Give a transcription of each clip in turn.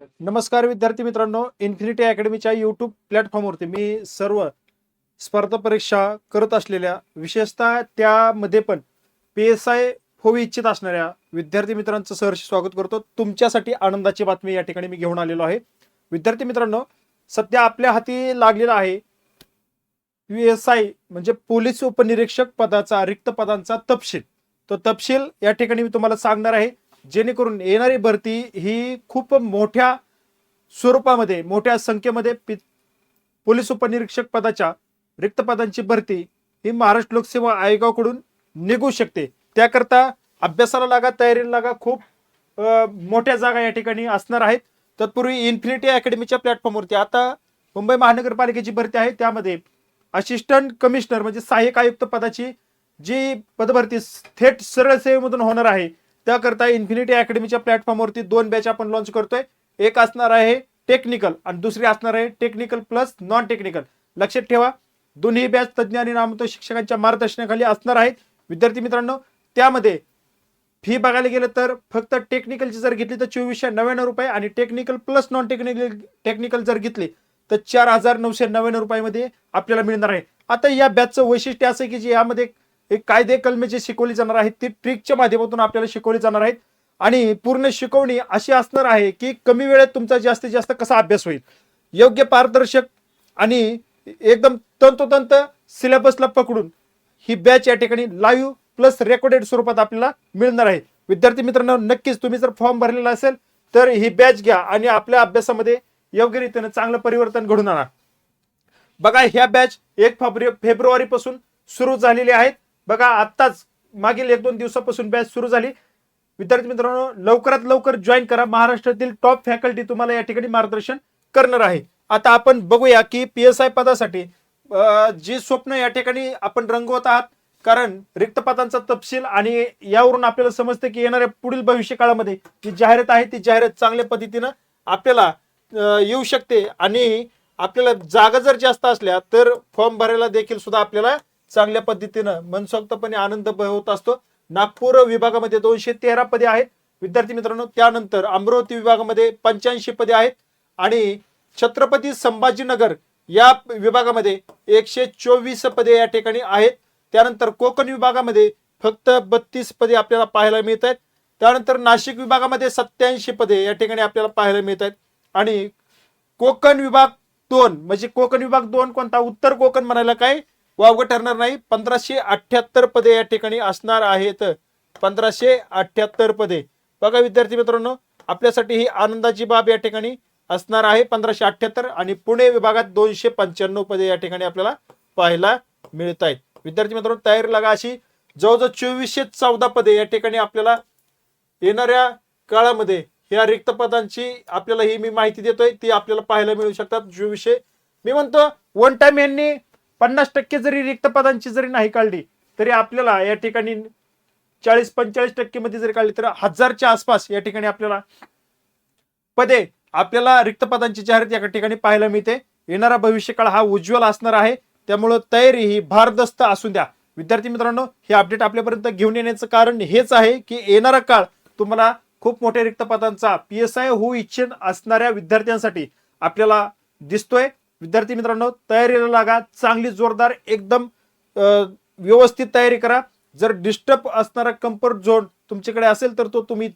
नमस्कार विद्यार्थी मित्रांनो इन्फिनिटी अकॅडमीच्या यूट्यूब प्लॅटफॉर्मवरती मी सर्व स्पर्धा परीक्षा करत असलेल्या विशेषतः त्यामध्ये पण पी एस आय होऊ इच्छित असणाऱ्या विद्यार्थी मित्रांचं सहर्ष स्वागत करतो. तुमच्यासाठी आनंदाची बातमी या ठिकाणी मी घेऊन आलेलो आहे. विद्यार्थी मित्रांनो सध्या आपल्या हाती लागलेला आहे पी एस आय म्हणजे पोलीस उपनिरीक्षक पदाचा रिक्त पदांचा तपशील. तो तपशील या ठिकाणी मी तुम्हाला सांगणार आहे. जेणेकरून येणारी भरती ही खूप मोठ्या स्वरूपामध्ये मोठ्या संख्येमध्ये पि- पोलीस उपनिरीक्षक पदाच्या रिक्त पदांची भरती ही महाराष्ट्र लोकसेवा आयोगाकडून निघू शकते. त्याकरता अभ्यासाला लागा तयारीला लागा खूप मोठ्या जागा या ठिकाणी असणार आहेत. तत्पूर्वी इन्फिनिटी अकॅडमीच्या प्लॅटफॉर्मवरती आता मुंबई महानगरपालिकेची भरती आहे. त्यामध्ये असिस्टंट कमिशनर म्हणजे सहाय्यक आयुक्त पदाची जी पदभरती थेट सरळ सेवेमधून होणार आहे त्याकरता इन्फिनिटी अकॅडमीच्या प्लॅटफॉर्मवरती दोन बॅच आपण लॉन्च करतोय. एक असणार आहे टेक्निकल आणि दुसरी असणार आहे टेक्निकल प्लस नॉन टेक्निकल लक्षात ठेवा दोन्ही बॅच तज्ज्ञ आणि नामतो शिक्षकांच्या मार्गदर्शनाखाली असणार आहेत. विद्यार्थी मित्रांनो त्यामध्ये फी बघायला गेलं तर फक्त टेक्निकलची जर घेतली तर चोवीसशे नव्याण्णव रुपये आणि technical plus non technical technical जर घेतली तर चार हजार नऊशे नव्याण्णव रुपयामध्ये आपल्याला मिळणार आहे. आता या बॅचचं वैशिष्ट्य असं की जे यामध्ये एक कायदे कलमे जे शिकवली जाणार आहेत ती ट्रिकच्या माध्यमातून आपल्याला शिकवली जाणार आहेत. आणि पूर्ण शिकवणी अशी असणार आहे की कमी वेळेत तुमचा जास्तीत जास्त कसा अभ्यास होईल. योग्य पारदर्शक आणि एकदम तंतोतंत सिलेबसला पकडून ही बॅच या ठिकाणी लाईव्ह प्लस रेकॉर्डेड स्वरूपात आपल्याला मिळणार आहे. विद्यार्थी मित्रांनो नक्कीच तुम्ही जर फॉर्म भरलेला असेल तर ही बॅच घ्या आणि आपल्या अभ्यासामध्ये योग्य रीतीने चांगलं परिवर्तन घडून आणा. बघा ह्या बॅच एक फेब्रुवारी फेब्रुवारी पासून सुरू झालेली आहेत. बघा आत्ताच मागील एक दोन दिवसापासून बॅच सुरू झाली. विद्यार्थी मित्रांनो लवकरात लवकर जॉईन करा. महाराष्ट्रातील टॉप फॅकल्टी तुम्हाला या ठिकाणी मार्गदर्शन करणार आहे. आता आपण बघूया की पी एस आय पदासाठी जी स्वप्न या ठिकाणी आपण रंगवत आहात कारण रिक्त पदांचा तपशील आणि यावरून आपल्याला समजते की येणाऱ्या पुढील भविष्य काळामध्ये जी जाहिरात आहे ती जाहिरात चांगल्या पद्धतीनं आपल्याला येऊ शकते. आणि आपल्याला जागा जर जास्त असल्या तर फॉर्म भरायला देखील सुद्धा आपल्याला चांगल्या पद्धतीनं मनसोक्तपणे आनंद होत असतो. नागपूर विभागामध्ये दोनशे तेरा पदे आहेत. विद्यार्थी मित्रांनो त्यानंतर अमरावती विभागामध्ये पंच्याऐंशी पदे आहेत आणि छत्रपती संभाजीनगर या विभागामध्ये एकशे चोवीस पदे या ठिकाणी आहेत. त्यानंतर कोकण विभागामध्ये फक्त बत्तीस पदे आपल्याला पाहायला मिळत आहेत. त्यानंतर नाशिक विभागामध्ये सत्याऐंशी पदे या ठिकाणी आपल्याला पाहायला मिळत आहेत. आणि कोकण विभाग दोन म्हणजे कोकण विभाग दोन कोणता? उत्तर कोकण म्हणायला काय? वावगं ठरणार नाही. पंधराशे अठ्ठ्याहत्तर पदे या ठिकाणी असणार आहेत. पंधराशे अठ्ठ्याहत्तर पदे. बघा विद्यार्थी मित्रांनो आपल्यासाठी ही आनंदाची बाब या ठिकाणी असणार आहे. पंधराशे अठ्ठ्याहत्तर आणि पुणे विभागात दोनशे पंच्याण्णव पदे या ठिकाणी आपल्याला पाहायला मिळत आहेत. विद्यार्थी मित्रांनो तयारी लागा अशी जवळजवळ चोवीसशे चौदा पदे या ठिकाणी आपल्याला येणाऱ्या काळामध्ये ह्या रिक्त पदांची आपल्याला ही मी माहिती देतोय. ती आपल्याला पाहायला मिळू शकतात. जो विषय मी म्हणतो वन टाइम यांनी पन्नास टक्के जरी रिक्त पदांची जरी नाही काढली तरी आपल्याला या ठिकाणी चाळीस पंचेचाळीस टक्के मध्ये जरी काढली तर हजारच्या आसपास या ठिकाणी आपल्याला पदे आपल्याला रिक्त पदांची जाहिरात या ठिकाणी पाहायला मिळते. येणारा भविष्यकाळ हा उज्ज्वल असणार आहे. त्यामुळं तयारी ही भारदस्त असू द्या. विद्यार्थी मित्रांनो हे अपडेट आपल्यापर्यंत घेऊन येण्याचं कारण हेच आहे की येणारा काळ तुम्हाला खूप मोठ्या रिक्त पदांचा पी एस आय होऊ इच्छित असणाऱ्या विद्यार्थ्यांसाठी आपल्याला दिसतोय. विद्यार्थी मित्रांनो तयारीला लागा चांगली जोरदार एकदम व्यवस्थित तयारी करा. जर डिस्टर्ब असणारा कम्फर्ट झोन तुमच्याकडे असेल तर तो तुम्ही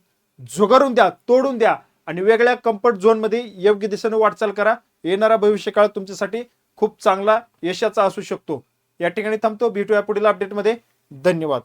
झुगारून द्या तोडून द्या आणि वेगळ्या कम्फर्ट झोनमध्ये योग्य दिशेने वाटचाल करा. येणारा भविष्यकाळ तुमच्यासाठी खूप चांगला यशाचा असू शकतो. या ठिकाणी थांबतो. भेटूया पुढील अपडेटमध्ये धन्यवाद.